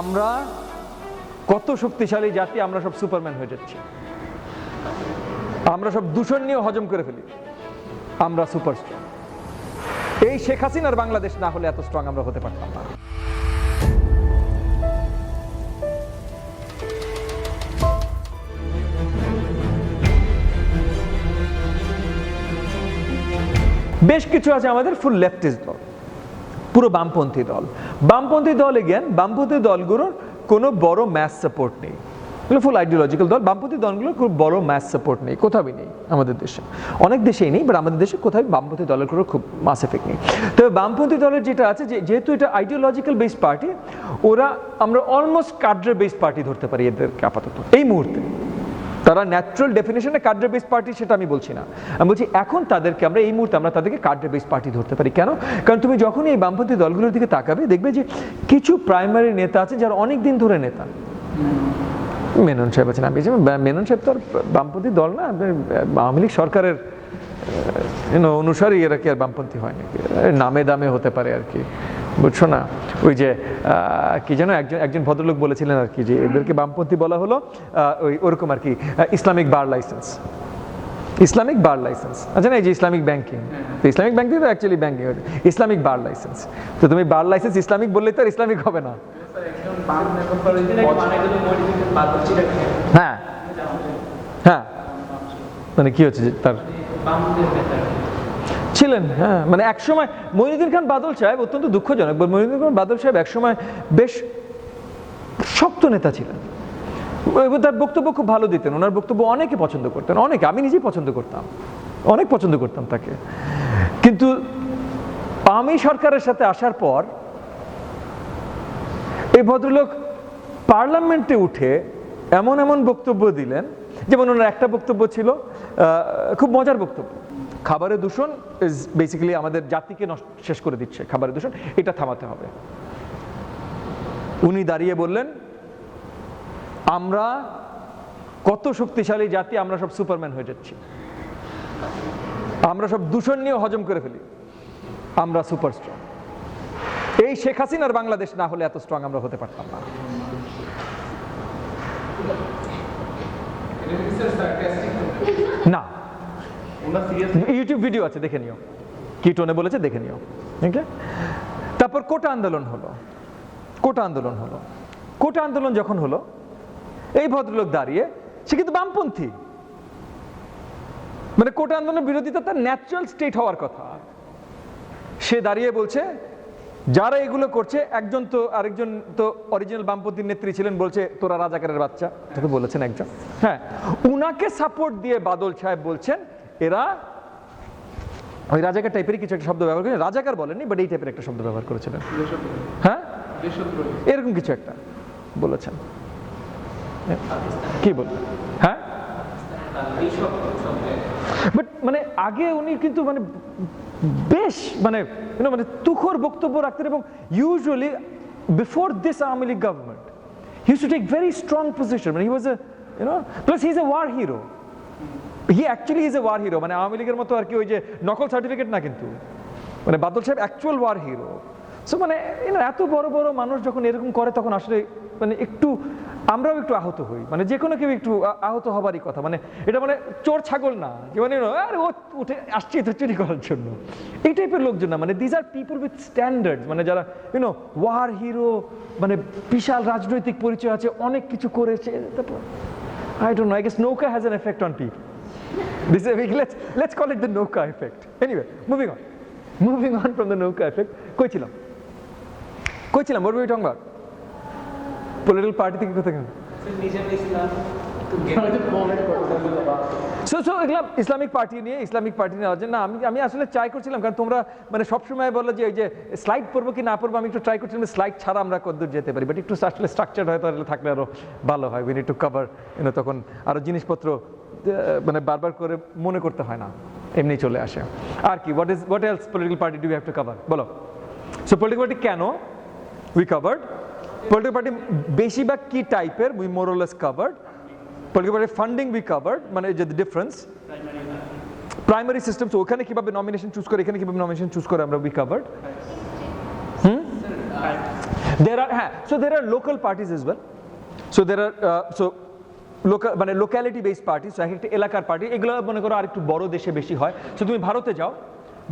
আমরা কত শক্তিশালী জাতি, আমরা সব সুপারম্যান হয়ে যাচ্ছি। আমরা সব দূষণ নিয়ে হজম করে ফেলি। আমরা সুপার এই শেখ হাসিনার বাংলাদেশ না হলে এত স্ট্রং আমরা হতে পারতাম না। বেশ কিছু আছে আমাদের ফুল লেফটিস্ট দল পুরো বামপন্থী দল। বামপন্থী দল এগেন বামপন্থী দলগুলোর কোনো বড় ম্যাস সাপোর্ট নেই। এগুলো ফুল আইডিওলজিক্যাল দল, বামপন্থী দলগুলোর খুব বড় ম্যাস সাপোর্ট নেই, কোথাওই নেই আমাদের দেশে। অনেক দেশেই নেই বাট আমাদের দেশে কোথাও বামপন্থী দলের কোনো খুব মাস এফেক্ট নেই। তবে বামপন্থী দলের যেটা আছে, যে, যেহেতু এটা আইডিওলজিক্যাল বেসড পার্টি ওরা আমরা অলমোস্ট কাড্রে বেসড পার্টি ধরতে পারি এদেরকে আপাতত। এই মুহূর্তে। তারা ন্যাচারাল ডেফিনেশনে কার্ডার বেস পার্টি সেটা আমি বলছি না। আমি বলছি এখন তাদেরকে আমরা এই মুহূর্তে আমরা তাদেরকে কার্ডার বেস পার্টি ধরতে পারি। কেন? কারণ তুমি যখনই এই বামপন্থী দলগুলোর দিকে তাকাবে, দেখবে যে কিছু প্রাইমারি নেতা আছে যারা অনেক দিন ধরে নেতা। মেনন সাহেব আছেন, আমি মেনন সাহেব তো আর বামপন্থী দল না আওয়ামী লীগ সরকারের অনুসারী এরা কি আর বামপন্থী হয় নাকি? নামে দামে হতে পারে আর কি। বুঝছ না? ওই যে কি যেন একজন একজন ভদ্রলোক বলেছিলেন আর কি যে, এদেরকে বামপন্থী বলা হলো ওই ওরকম আর কি Islamic bar license. Islamic bar license. আচ্ছা না এই যে ইসলামিক ব্যাংকিং, তো ইসলামিক ব্যাংকিং তো actually banking Islamic bar license. তো তুমি বার লাইসেন্স ইসলামিক বললেই তো আর ইসলামিক হবে না। হ্যাঁ। হ্যাঁ। মানে কি হচ্ছে তার? ছিলেন হ্যাঁ মানে একসময় মইনুদ্দিন খান বাদল সাহেব অত্যন্ত দুঃখজনক, but মইনুদ্দিন খান বাদল সাহেব একসময় বেশ শক্ত নেতা ছিলেন। এবং তার বক্তব্য খুব ভালো দিতেন, ওনার বক্তব্য অনেকে পছন্দ করতেন, অনেকে, আমি নিজেই পছন্দ করতাম, অনেক পছন্দ করতাম তাকে। কিন্তু আমি সরকারের সাথে আসার পর এই ভদ্রলোক পার্লামেন্টে উঠে এমন এমন বক্তব্য দিলেন, যেমন ওনার একটা বক্তব্য ছিল খুব মজার বক্তব্য। খাবারের দূষণ ইজ বেসিক্যালি আমাদের জাতিকে শেষ করে দিচ্ছে, খাবারের দূষণ, এটা থামাতে হবে। উনি দাঁড়িয়ে বললেন, আমরা কত শক্তিশালী জাতি, আমরা সব সুপারম্যান হয়ে যাচ্ছি। আমরা সব দূষণ নিয়ে হজম করে ফেলি। আমরা সুপার স্ট্রং। এই শেখ হাসিনার বাংলাদেশ না হলে এত স্ট্রং আমরা হতে পারতাম না। না। ইউটিউব ভিডিও আছে, দেখে নিও। কি টোনে বলেছে, দেখে নিও। ওকে তারপর কোটা আন্দোলন হলো। কোটা আন্দোলন হলো। কোটা আন্দোলন যখন হলো, এই ভদ্রলোক দাঁড়িয়ে, সে কিন্তু বামপন্থী। মানে কোটা আন্দোলনের বিরোধিতা তার ন্যাচারাল স্টেট হওয়ার কথা। সে দাঁড়িয়ে বলছে, যারা এগুলো করছে, একজন তো, আরেকজন তো অরিজিনাল বামপন্থীর নেত্রী ছিলেন, বলছে, তোরা রাজাকারের বাচ্চা। তো বলেছেন একজন। হ্যাঁ উনাকে সাপোর্ট দিয়ে বাদল সাহেব বলছেন এরা ওই রাজাকার টাইপের কিছু একটা শব্দ ব্যবহার করেছেন রাজাকার বলেনি বাট এই টাইপের একটা শব্দ ব্যবহার করেছিলেন। হ্যাঁ? এরকম কিছু একটা বলেছেন। কি বলবেন হ্যাঁ? বাট মানে আগে উনি কিন্তু মানে বেশ মানে মানে তুখর বক্তব্য রাখতেন এবং usually before this Awami League government he to take very strong position মানে he was a you know plus he is a war hero he actually is a war hero মানে আওয়ামী লীগের মতো আর কি ওই যে নকল সার্টিফিকেট না কিন্তু। মানে বাদল সাহেব অ্যাকচুয়াল ওয়ার হিরো সো মানে এত বড় বড় মানুষ যখন এরকম করে, তখন আসলে মানে একটু আমরাও একটু আহত হই। মানে যে কোনো কেউ একটু আহত হবারই কথা। মানে এটা মানে চোর ছাগল না। যে মানে আরে ও উঠে আসছে তো চুরি করার জন্য। এই টাইপের লোকজন না। মানে these are people with standard মানে যারা ইউনো ওয়ার হিরো মানে বিশাল রাজনৈতিক পরিচয় আছে, অনেক কিছু করেছে। I don't know. I guess Noka has an effect on people. This is, let's, let's call it the Noka effect. Anyway, moving on. Moving on from the Noka effect. কই ছিলাম what were we talking about? Political party গেলাম? So so এগুলো Islamic party নিয়ে Islamic party নিয়ে আলোচনা না আমি আমি আসলে ট্রাই করছিলাম কারণ তোমরা মানে সবসময় বলো যে ওই যে স্লাইড পড়ব কি না পড়ব আমি একটু ট্রাই করছিলাম স্লাইড ছাড়া আমরা কতদূর যেতে পারি বাট একটু আসলে স্ট্রাকচার হয় থাকলে আরও ভালো হয় উই নিড টু কভার তখন আরও জিনিসপত্র মানে বারবার করে মনে করতে হয় না এমনি চলে আসে। আর কি what is what else political party do have to cover বলো। সো পলিটিক্যাল পার্টি কেন উই কভার্ড পলিটিক্যাল পার্টি বেশিরভাগ কি টাইপের we more less covered political party funding we covered মানে যে ডিফারেন্স প্রাইমারি সিস্টেম তো ওখানে কীভাবে নমিনেশন চুজ করে এখানে কীভাবে নমিনেশন চুজ করে আমরা we covered hmm there are হ্যাঁ so there are local parties as well. So there are uh, so local মানে লোক্যালিটি বেসড পার্টি সো এক একটা এলাকার পার্টি এগুলো মনে করো আর একটু বড় দেশে বেশি হয়। সো তুমি ভারতে যাও,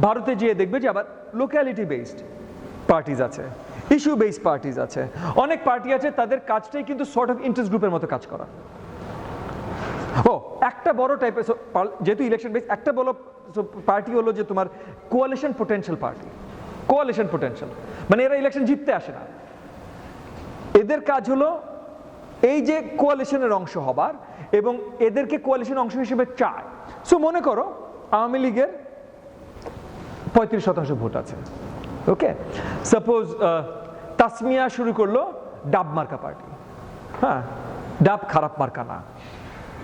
ভারতে যেয়ে দেখবে যে আবার লোক্যালিটি বেসড পার্টিজ আছে ইস্যু বেসড পার্টিজ আছে। অনেক পার্টি আছে, তাদের কাজটাই কিন্তু সর্ট অফ ইন্টারেস্ট গ্রুপের মতো কাজ করা। ও, একটা বড় টাইপের যেহেতু ইলেকশন বেস একটা বড় পার্টি হলো যে তোমার coalition potential party coalition potential মানে এরা ইলেকশন জিততে আসে না। এদের কাজ হলো এই যে কোয়ালিশনের অংশ হবার এবং এদেরকে কোয়ালিশন অংশ হিসেবে চায়। সো মনে করো আওয়ামী লীগের পঁয়ত্রিশ শতাংশ ভোট আছে। ওকে সাপোজ তাসমিয়া শুরু করল ডাব মার্কা পার্টি। হ্যাঁ? ডাব খারাপ মার্কা না।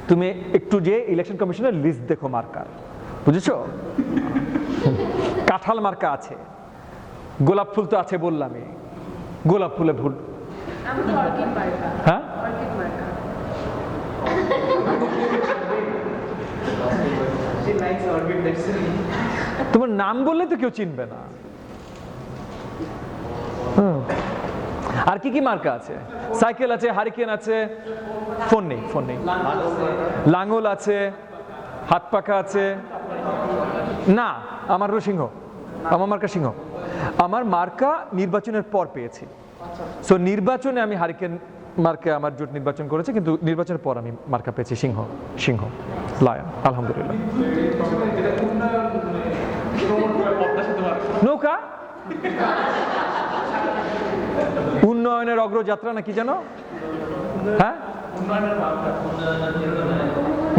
তুমি একটু যে ইলেকশন কমিশনের লিস্ট দেখো মার্কার। বুঝেছ? কাঁঠাল মার্কা আছে। গোলাপ ফুল তো আছে বললামই। গোলাপ ফুলে ভুল। হ্যাঁ অর্কিড মার্কা তোমার নাম বললে তো কেউ চিনবে না। আর কি কি মার্কা আছে? সাইকেল আছে, হারিকেন আছে, ফোন নেই ফোন নেই। লাঙ্গল আছে, হাত পাখা আছে। না, আমার সিংহ। আমার মার্কা সিংহ। আমার মার্কা নির্বাচনের পর পেয়েছি। সো নির্বাচনে আমি হারিকেন মার্কে আমার জোট নির্বাচন করেছে, কিন্তু নির্বাচনের পর আমি মার্কা পেয়েছি সিংহ সিংহ। লায়ন আলহামদুলিল্লাহ নৌকা উন্নয়নের অগ্রযাত্রা না কি জানো হ্যাঁ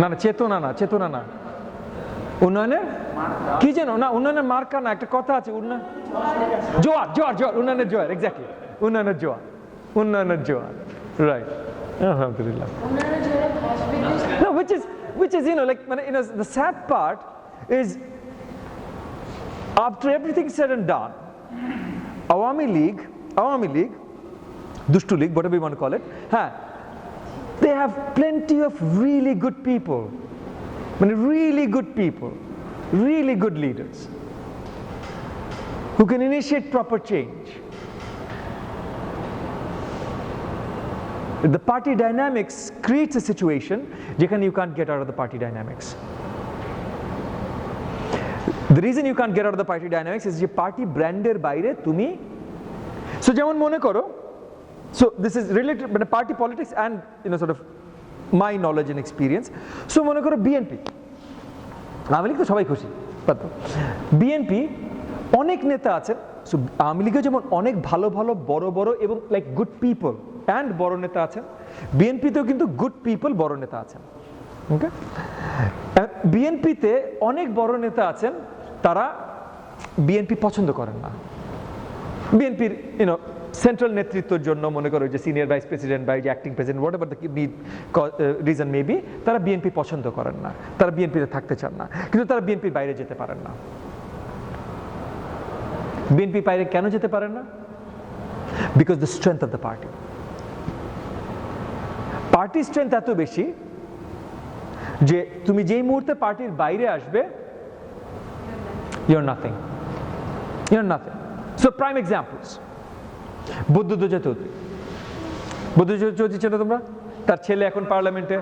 না না চেতনা না চেতনা না উন্নয়নের কি যেন না উন্নয়নের মার্কা না একটা কথা আছে উন্নয়ন জোয়ার জোয়ার জোয়ার উন্নয়নের জোয়ার এক্স্যাক্টলি উন্নয়নের জোয়ার উন্নয়নের জোয়ার রাইট আলহামদুলিল্লাহ ওনারা যারা ভাসবে No, which is which is you know like you know the sad part is after everything said and done, Awami League, Awami League, Dushtu League, whatever you want to call it, huh, they have plenty of really good people. I mean, really good people, really good leaders who can initiate proper change. The party dynamics creates a situation যেখানে you can't get out of the party dynamics. The reason you can't get out of the party dynamics is যে party ব্র্যান্ডের বাইরে তুমি so যেমন মনে করো so this is related মানে party politics and you know sort of my knowledge and experience so মনে করো বিএনপি আওয়ামী লীগ তো সবাই খুশি বিএনপি অনেক নেতা আছেন সো আওয়ামী লীগে যেমন অনেক ভালো ভালো বড় বড় এবং লাইক গুড পিপল অ্যান্ড বড় নেতা আছেন। বিএনপিতেও কিন্তু গুড পিপল বড় নেতা আছেন। বিএনপিতে অনেক বড় নেতা আছেন, তারা বিএনপি পছন্দ করেন না। বিএনপির ইউনো সেন্ট্রাল নেতৃত্বের জন্য মনে করো যে সিনিয়র ভাইস প্রেসিডেন্ট বা acting president whatever the reason may be তারা বিএনপি পছন্দ করেন না। তারা বিএনপিতে থাকতে চান না। কিন্তু তারা বিএনপির বাইরে যেতে পারেন না। বিএনপি বাইরে কেন যেতে পারেন না? Because the strength of the party পার্টির স্ট্রেংথ এত বেশি যে তুমি যেই মুহূর্তে পার্টির বাইরে আসবে your nothing your nothing so prime examples Badruddoza Chowdhury. Badruddoza Chowdhury চেনো তোমরা? তার ছেলে এখন পার্লামেন্টে।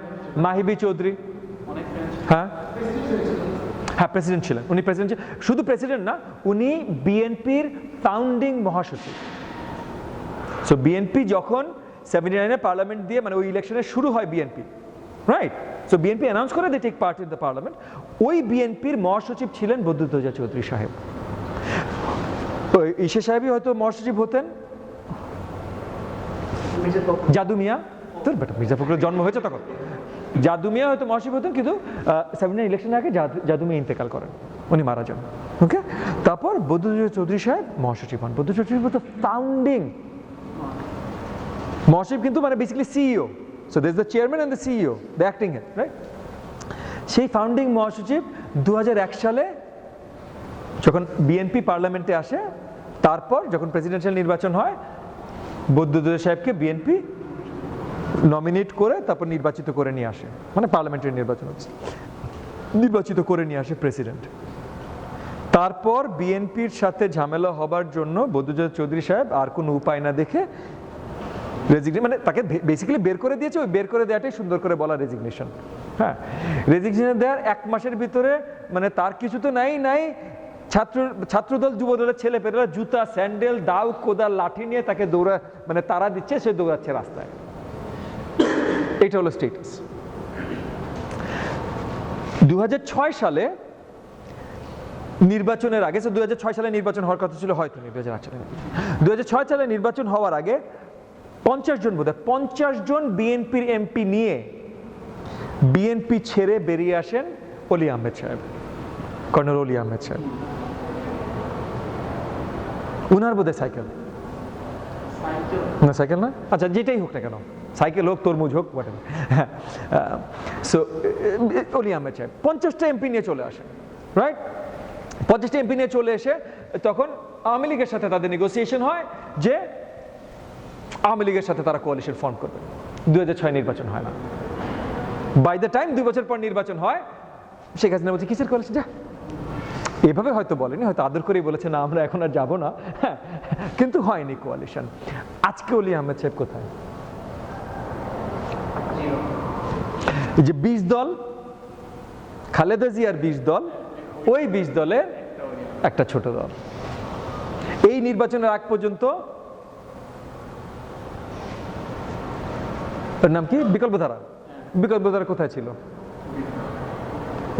মাহিবি চৌধুরী। হ্যাঁ? হ্যাঁ প্রেসিডেন্ট ছিলেন। উনি প্রেসিডেন্ট শুধু প্রেসিডেন্ট না, উনি বিএনপির ফাউন্ডিং মহাসচিব। সো বিএনপি যখন সেভেন্টি নাইনে পার্লামেন্ট দিয়ে মানে ওই ইলেকশনের শুরু হয় BNP right so BNP announce করে they take part in the parliament ওই বিএনপির মহাসচিব ছিলেন বদ্যুতজা চৌধুরী সাহেব। ঈশা সাহেবই হয়তো মহাসচিব হতেন। জাদু মিয়া। তোর বেটা মির্জা ফখরুলের জন্ম হয়েছে তখন। জাদু মিয়া হয়তো মহাসচিব হতেন কিন্তু সেভেন্টি ইলেকশনের আগে জাদু- মিয়া ইন্তেকাল করেন। উনি মারা যান। ওকে তারপর বদ্যুতজা চৌধুরী সাহেব মহাসচিব হন। বদ্যুতজা চৌধুরী ফাউন্ডিং মহাসচিব কিন্তু মানে basically CEO so this the chairman and the CEO the acting head right সেই ফাউন্ডিং মহাসচিব দুহাজার এক সালে যখন বিএনপি পার্লামেন্টে আসে, তারপর যখন প্রেসিডেন্সিয়াল নির্বাচন হয় বৌদ্ধদেব সাহেবকে বিএনপি নমিনেট করে তারপর নির্বাচিত করে নিয়ে আসে। মানে পার্লামেন্টের নির্বাচন হচ্ছে। নির্বাচিত করে নিয়ে আসে প্রেসিডেন্ট তারপর বিএনপির সাথে ঝামেলা হবার জন্য বদুজাদ চৌধুরী সাহেব আর কোনো উপায় না দেখে রেজিগনেশন মানে তাকে বেসিক্যালি বের করে দিয়েছে, ওই বের করে দেওয়াটাই সুন্দর করে বলা রেজিগনেশন হ্যাঁ রেজিগনেশন দেওয়ার এক মাসের ভিতরে মানে তার কিছু তো নাই নাই, ছাত্র, ছাত্রদল, যুবদলের ছেলে পেলেরা জুতা, স্যান্ডেল, দাও কোদাল লাঠি নিয়ে তাকে দৌড়া মানে তারা দিচ্ছে, সে দৌড়াচ্ছে রাস্তায়। এটা হলো স্টেটাস দু সালে নির্বাচনের আগে দুই হাজার ছয় সালে নির্বাচন হওয়ার কথা ছিল, হয়তো হাজার সালে দু সালে নির্বাচন হওয়ার আগে পঞ্চাশ জন বোধ পঞ্চাশ জন বিএনপির এমপি নিয়ে বিএনপি ছেড়ে বেরিয়ে আসেন অলি আহমেদ সাহেব, কর্নেল অলি আহমেদ সাহেব। উনার বোধহয় সাইকেল। না সাইকেল না? আচ্ছা যেটাই হোক না কেন, সাইকেল হোক, তরমুজ হোক বটে সো অলি আহমেদ সাহেব, পঞ্চাশটা এমপি নিয়ে চলে আসেন রাইট পঞ্চাশটা এমপি নিয়ে চলে এসে তখন আওয়ামী লীগের সাথে তাদের নেগোসিয়েশন হয় যে আওয়ামী লীগের সাথে তারা কোয়ালিশন ফর্ম করবে। দু হাজার ছয় নির্বাচন হয় না। বাই দ্য টাইম দুই বছর পর নির্বাচন হয় শেখ হাসিনা বলছে কিসের কোয়ালিশন যা। এভাবে হয়তো বলেনি হয়তো আদর করেই বলেছে না আমরা এখন আর যাব না। হ্যাঁ, কিন্তু হয়নি কোয়ালিশন আজকে অলি আহমেদ সাহেব কোথায়? যে বিশ দল খালেদা জিয়ার বিশ দল ওই বিশ দলের একটা ছোট দল। এই নির্বাচনের আগ পর্যন্ত ওর নাম কি? বিকল্পধারা বিকল্পধারা কোথায় ছিল?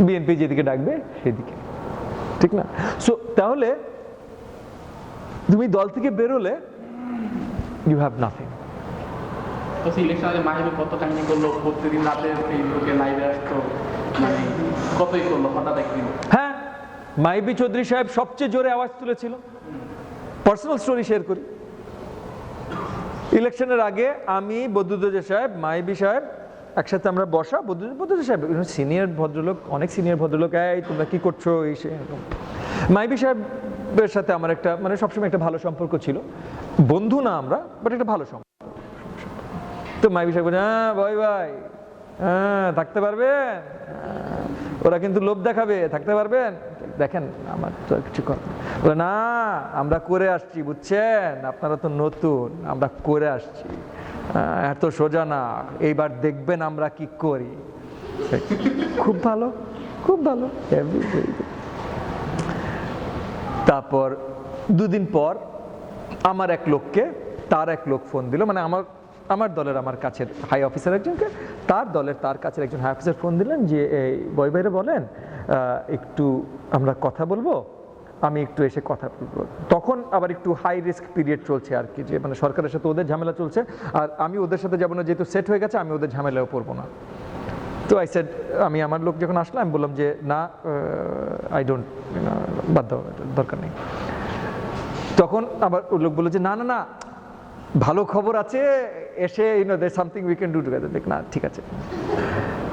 বিএনপি যেদিকে ডাকবে সেদিকে। ঠিক না? সো তাহলে তুমি দল থেকে বেরোলে ইউ হ্যাভ নাথিং তো ইলেকশনে মাহিবি কত কাহিনী করল? প্রত্যেকদিন রাতে ফেসবুকে লাইভে আসতো। মানে কতই করল? হঠাৎ একদিন। হ্যাঁ মাইবি চৌধুরী সাহেব সবচেয়ে জোরে আওয়াজ তুলেছিল। পার্সোনাল স্টোরি শেয়ার করি। ইলেকশনের আগে আমি বদুদ্দোজা সাহেব, মাইবি সাহেব, একসাথে আমরা বসা বদুদ্দোজা সাহেব সিনিয়র ভদ্রলোক, অনেক সিনিয়র ভদ্রলোক, এই, তোমরা কী করছ? এই সে। মাইবি সাহেবের সাথে আমার একটা মানে সবসময় একটা ভালো সম্পর্ক ছিল। বন্ধু না আমরা বাট একটা ভালো সম্পর্ক। তো মাইবি সাহেব হ্যাঁ ভাই ভাই। হ্যাঁ থাকতে পারবেন ওরা কিন্তু লোভ দেখাবে, থাকতে পারবেন দেখেন, আমার তো কিছু কথা না, আমরা করে আসছি, বুঝছেন? আপনারা তো নতুন, আমরা করে আসছি। এত সোজা না, এইবার দেখবেন আমরা কি করি। খুব ভালো খুব ভালো. তারপর দুদিন পর আমার এক লোককে, তার এক লোক ফোন দিল মানে আমার আমার দলের আমার কাছের হাই অফিসার একজনকে, তার দলের, তার কাছের একজন হাই অফিসার ফোন দিলেন যে এই বই বাইরে বলেন একটু আমরা কথা বলব, আমি একটু এসে কথা বলব। তখন আবার একটু হাই রিস্ক পিরিয়ড চলছে আর কি, যে মানে সরকারের সাথে ওদের ঝামেলা চলছে, আর আমি ওদের সাথে যাব না, যেহেতু সেট হয়ে গেছে, আমি ওদের ঝামেলাও পড়ব না। তো আই সেড আমি আমার লোক যখন আসলাম আমি বললাম যে, না আই ডোন্ট বাধ্য দরকার নেই। তখন আবার লোক বলল যে, না না না, ভালো খবর আছে এসে you know they something we can do together দেখ, না, ঠিক আছে।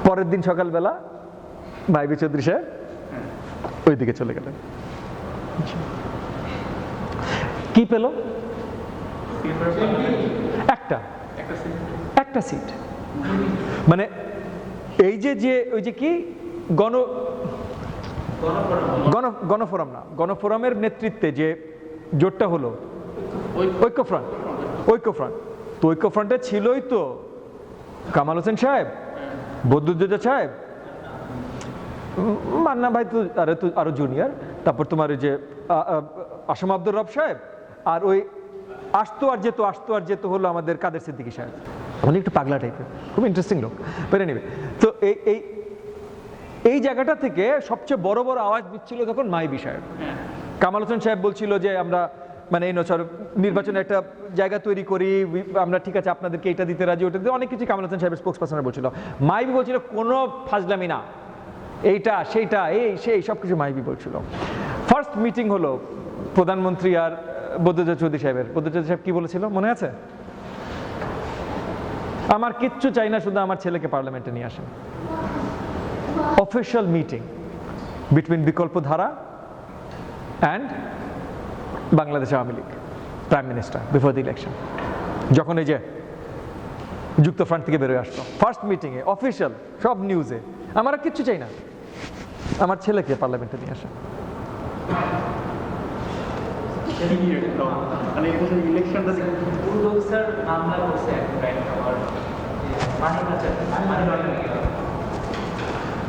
পরের দিন সকালবেলা ভাইবি চৌধুরী সাহেব ওই দিকে চলে গেলেন। কি পেল? একটা। একটা সিট মানে এই যে যে, ওই যে কি? গণ গণ গণফোরাম না, গণফোরামের নেতৃত্বে যে জোটটা হলো, ঐক্যফ্রন্ট ঐক্যফ্রন্ট। তো ঐক্যফ্রন্টে ছিলই তো কামাল হোসেন সাহেব বদরুদ্দোজা সাহেব মান্না ভাই তো আরে তো আরও জুনিয়র তারপর তোমার ওই যে আসাম আব্দুর রব সাহেব আর ওই আসতো আর যেত আসতো আর যেত হলো আমাদের কাদের সিদ্দিকী সাহেব। উনি একটু পাগলা টাইপের খুব ইন্টারেস্টিং লোক। পেরে নেবে তো এই এই এই জায়গাটা থেকে সবচেয়ে বড় বড় আওয়াজ দিচ্ছিল তখন মাইবি সাহেব। কামাল হোসেন সাহেব বলছিল যে আমরা মানে এই নচর নির্বাচনে একটা জায়গা তৈরি করি আমরা ঠিক আছে, আপনাদেরকে এটা দিতে রাজি, ওটা দিতে, অনেক কিছু কামাল হোসেন সাহেবের স্পোক্স পার্সনার বলছিল। মাইবি বলছিল, কোনো ফাজলামি না। এইটা, সেইটা, এই, সেই সব কিছু মাইবি বলছিল। ফার্স্ট মিটিং হলো প্রধানমন্ত্রী আর বদ্রজা চৌধুরী সাহেবের। চৌধুরী সাহেব কি বলেছিল, মনে আছে? আমার কিচ্ছু চাই না, শুধু আমার ছেলেকে পার্লামেন্টে নিয়ে আসেন। Official meeting between Bikalpa Dhara and Bangladesh Awami League prime minister before the election যখন এই যে যুক্ত ফ্রন্ট থেকে বেরোয় আসতো ফার্স্ট মিটিংয়ে অফিসিয়াল সব নিউজে আমার আর কিচ্ছু চাই না। আমার ছেলেকে পার্লামেন্টে নিয়ে আসা।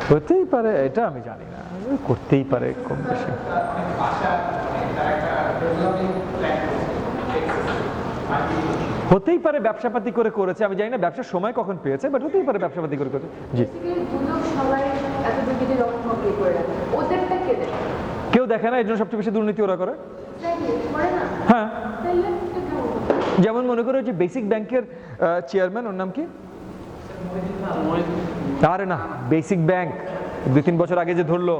হতেই পারে, এটা আমি জানি না, করতেই পারে কম বেশি। হতেই পারে ব্যবসাপাতি করে করেছে, আমি জানি না ব্যবসার সময় কখন পেয়েছে বাট হতেই পারে ব্যবসাপাতি করে করেছে। জি। কেউ দেখে না এই জন্য সবচেয়ে বেশি দুর্নীতি ওরা করে? হ্যাঁ। যেমন মনে করো যে বেসিক ব্যাংকের চেয়ারম্যান ওর নাম কি? আরে না বেসিক ব্যাংক দুই তিন বছর আগে যে ধরলো।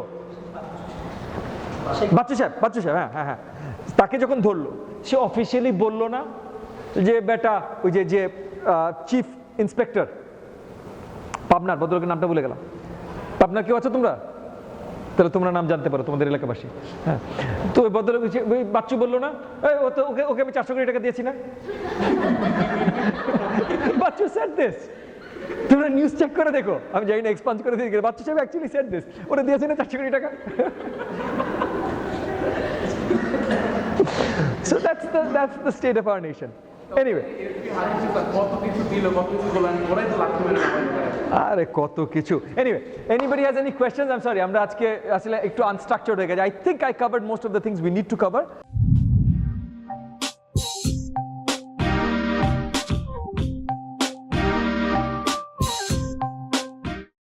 বাচ্চু সাহেব বাচ্চু সাহেব হ্যাঁ হ্যাঁ হ্যাঁ। তাকে যখন ধরলো, সে অফিসিয়ালি বলল না যে, বেটা, ওই যে যে চিফ ইন্সপেক্টর পাবনার ভদ্রলোকের নামটা ভুলে গেলাম। পাবনার কেউ আছো তোমরা? তাহলে তোমরা নাম জানতে পারো, তোমাদের এলাকাবাসী। হ্যাঁ তো ওই ভদ্রলোক ওই বাচ্চু বলল না ও তো, ওকে ওকে আমি চারশো কোটি টাকা দিয়েছি না? বাচ্চু স্যার দিস তোমরা নিউজ চেক করে দেখো। আমি জানি না এক্সপান্স করে দিয়ে বাচ্চু সাহেব অ্যাকচুয়ালি সেট দিস ওরা দিয়েছে না চারশো কোটি টাকা? So that's the that's the state of our nation. Anyway. কত কিছু দিল কত কিছু করলেন ওরাই তো লাখ মেরে আরে কত কিছু anyway anybody has any questions I am sorry আমরা আজকে আসলে একটু আনস্ট্রাকচার্ড হয়ে গেছে I think I covered most of the things we need to cover